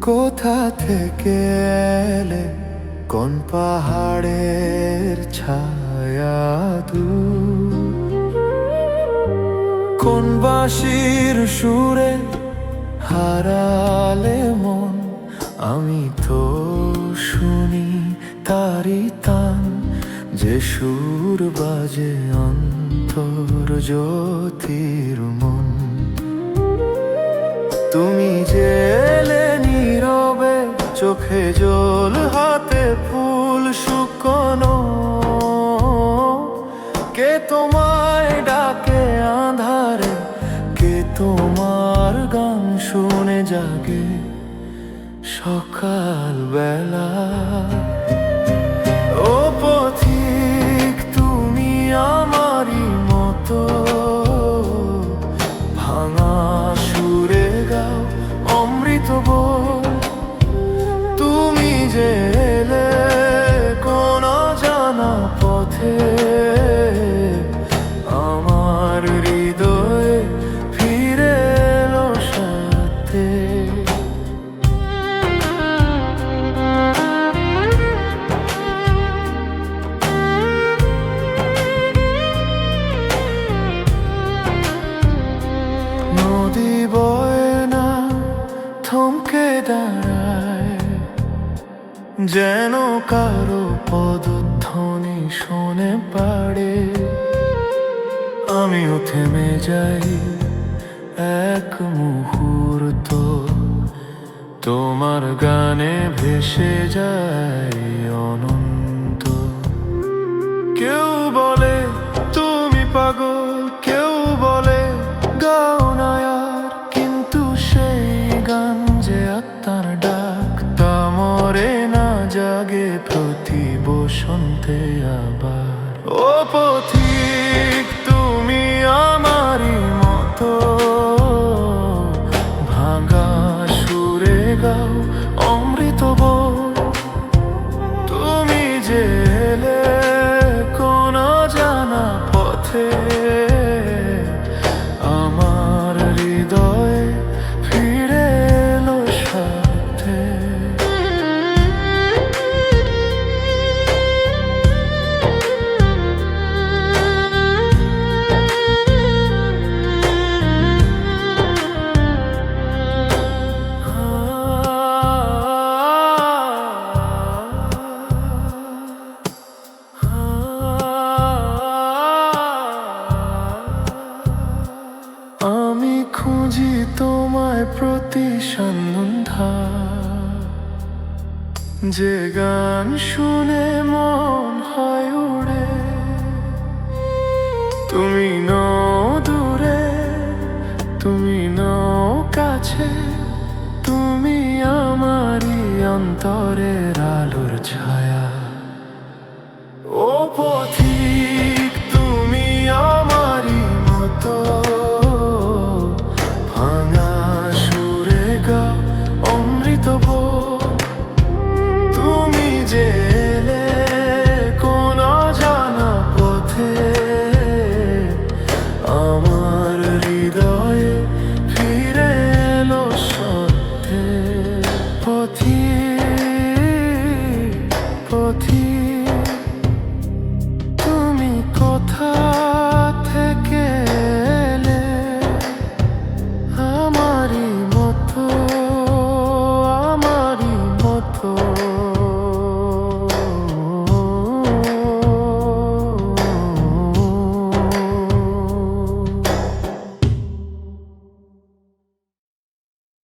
কোথা থেকে এলে? কোন পাহাড়ের ছায়া কোন বাঁশির সুরে হারালে মন? আমি তো শুনি তারি তান। যে সুর বাজে অন্তর মন। তুমি জেলে নীরবে, চোখে জল, হাতে ফুল শুকনো। কে তোমায় ডাকে আধারে, কে তোমার গান শুনে জাগে সকাল দাঁড়ায়, যেন কারও পদধ্বনি শোনে পাড়ে আমিও থেমে যাই এক মুহূর্ত, তোমার গানে ভেসে যায় অনন্ত। কেউ বলে, তুমি পাগল। জাগে প্রতি বসন্তে আবার। ও পথিক, তুমি আমারই মতো। ভাঙা সুরে গাও অমৃত তুমি যে কোন জানা পথে সন্ধ্যা যে গান শুনে মন হয় উড়ে, তুমি নও দূরে, তুমি নও কাছে, তুমি আমারই অন্তরের আলোর ছায়া। পথে পথে